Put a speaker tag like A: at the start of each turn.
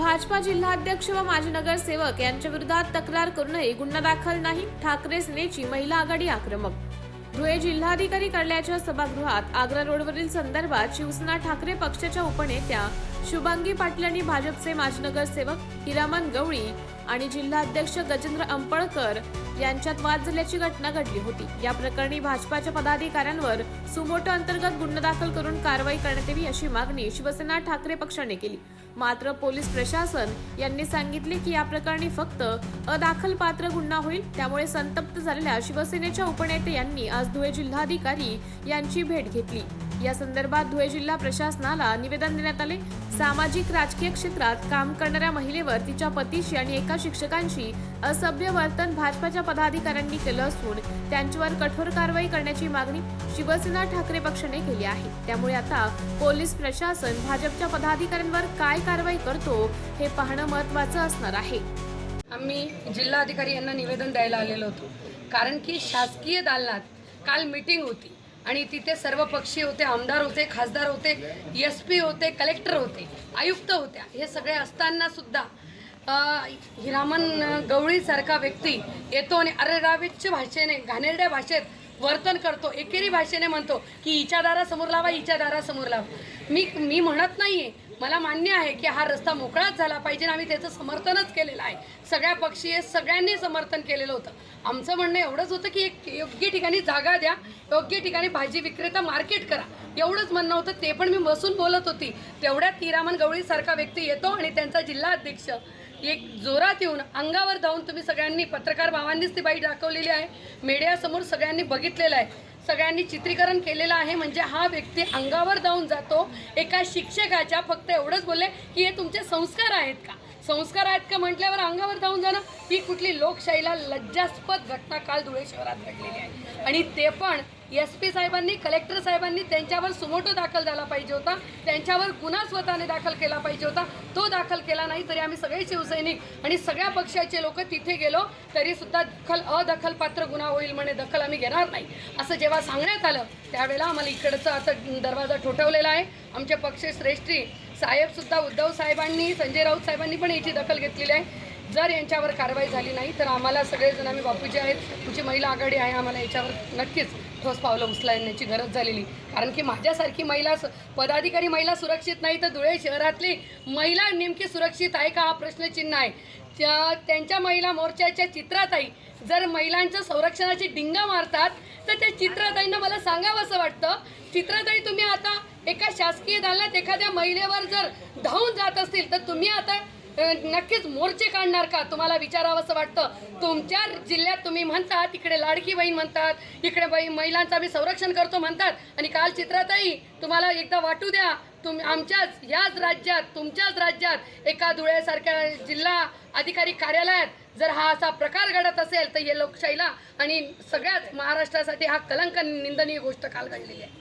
A: भाजपा जिल्हाध्यक्ष व माजी नगरसेवक यांच्या विरोधात तक्रार करूनही गुन्हा दाखल नाही. ठाकरे सेनेची महिला आघाडी आक्रमक. धुळे जिल्हाधिकारी कार्यालयाच्या सभागृहात आग्रा रोडवरील संदर्भात शिवसेना ठाकरे पक्षाच्या उपनेत्या शुभांगी पाटील आणि भाजपचे माजी नगरसेवक हिरामन गवळी आणि जिल्हाध्यक्ष गजेंद्र अंपळकर यांच्यात वाद झाल्याची घटना घडली होती. या प्रकरणी भाजपाच्या पदाधिकाऱ्यांवर सुमोटो अंतर्गत गुन्हा दाखल करून कारवाई करण्यात यावी अशी मागणी शिवसेना ठाकरे पक्षाने केली. मात्र पोलीस प्रशासन यांनी सांगितले की या प्रकरणी फक्त अदाखल पात्र गुन्हा होईल त्यामुळे संतप्त झालेल्या शिवसेनेच्या उपनेते यांनी आज धुळे जिल्हाधिकारी यांची भेट घेतली. या संदर्भात धुळे जिल्हा प्रशासनाला निवेदन देण्यात आले. सामाजिक राजकीय क्षेत्रात काम करणाऱ्या महिलेवर तिच्या पतीशी आणि एका शिक्षकांशी असभ्य वर्तन भाजपाच्या पदाधिकाऱ्यांनी केलं असून त्यांच्यावर कठोर कारवाई करण्याची मागणी शिवसेना ठाकरे पक्षाने केली आहे. त्यामुळे आता पोलीस प्रशासन भाजपच्या पदाधिकाऱ्यांवर काय कारवाई करतो हे पाहणं महत्वाचं असणार आहे.
B: आम्ही जिल्हाधिकारी यांना निवेदन द्यायला आलेलो होतो. कारण की शासकीय दालनात काल मीटिंग होती. आणि तिथे सर्व पक्षी होते आमदार होते खासदार होते एस पी होते कलेक्टर होते आयुक्त होत्या. हे सगळे असताना सुद्धा हिरामन गवळीसारखा व्यक्ती येतो आणि अरेरावीच्य भाषेने घाणेरड्या भाषेत वर्तन करतो एकेरी भाषेने म्हणतो की हिच्या दारासमोर लावा हिच्या दारासमोर लावा. मी मी म्हणत नाही आहे मला मान्य आहे की हा रस्ता मोकळाच झाला पाहिजे आणि आम्ही त्याचं समर्थनच केलेलं आहे. सगळ्या पक्षीय सगळ्यांनी समर्थन केलेलं होतं. आमचं म्हणणं एवढंच होतं की एक योग्य ठिकाणी जागा द्या योग्य ठिकाणी भाजी विक्रेता मार्केट करा. एवढंच म्हणणं होतं ते पण मी बसून बोलत होती. तेवढ्यात हिरामन गवळीसारखा व्यक्ती येतो आणि त्यांचा जिल्हाध्यक्ष एक जोरात येऊन अंगावर धावून तुम्ही सगळ्यांनी पत्रकार भावांनीच ती बाई दाखवलेली आहे. मीडियासमोर सगळ्यांनी बघितलेलं आहे. सगळ्यांनी चित्रीकरण केलेलं आहे. म्हणजे हा व्यक्ती अंगावर धावून जातो. एका शिक्षकाच्या फक्त एवढंच बोलले की हे तुमचे संस्कार आहेत का? संस्कार आहेत का म्हटल्यावर अंगावर धावून जाणं? ही कुठली लोकशाहीला लज्जास्पद घटना काल धुळे शहरात घडलेली आहे. आणि ते पण एस पी साहेबांनी कलेक्टर साहेबांनी त्यांच्यावर सुमोटो दाखल झाला पाहिजे होता. त्यांच्यावर गुन्हा स्वतःने दाखल केला पाहिजे होता. तो दाखल केला नाही तरी आम्ही सगळे शिवसैनिक आणि सगळ्या पक्षाचे लोक तिथे गेलो तरी सुद्धा दखल अदखलपात्र गुन्हा होईल म्हणे दखल आम्ही घेणार नाही. असं जेव्हा सांगण्यात आलं त्यावेळेला आम्हाला इकडचा असं दरवाजा ठोठवलेला आहे. आमचे पक्ष श्रेष्ठी साहेबसुद्धा उद्धव साहेबांनी संजय राऊत साहेबांनी पण याची दखल घेतलेली आहे. जर यांच्यावर कारवाई झाली नाही तर आम्हाला सगळेजण आम्ही बापूजी आहेत तुमची महिला आघाडी आहे आम्हाला याच्यावर नक्कीच ठोस पावलं उचलण्याची गरज झालेली. कारण की माझ्यासारखी महिला स- पदाधिकारी महिला सुरक्षित नाही तर धुळे शहरातली महिला नेमकी सुरक्षित आहे का? हा प्रश्नचिन्ह आहे. त्या त्यांच्या महिला मोर्चाच्या चित्राताई जर महिलांच्या संरक्षणाची डिंगा मारतात तर त्या चित्राताईंना मला सांगावं असं वाटतं चित्राताई तुम्ही आता एका शासकीय दालनात एखाद्या महिलेवर जर धावून जात असतील तर तुम्ही आता नक्कीच मोर्चे काढणार का? तुम्हाला विचारावं असं वाटतं. तुमच्या जिल्ह्यात तुम्ही म्हणतात इकडे लाडकी बहीण म्हणतात इकडे बाई महिलांचं आम्ही संरक्षण करतो म्हणतात. आणि काल चित्राताई तुम्हाला एकदा वाटू द्या तुम आमच्याच याच राज्यात तुमच्याच राज्यात एका धुळ्यासारख्या जिल्हा अधिकारी कार्यालयात जर हा असा प्रकार घडत असेल तर हे लोकशाहीला आणि सगळ्याच महाराष्ट्रासाठी हा कलंक निंदनीय गोष्ट काल घडलेली आहे.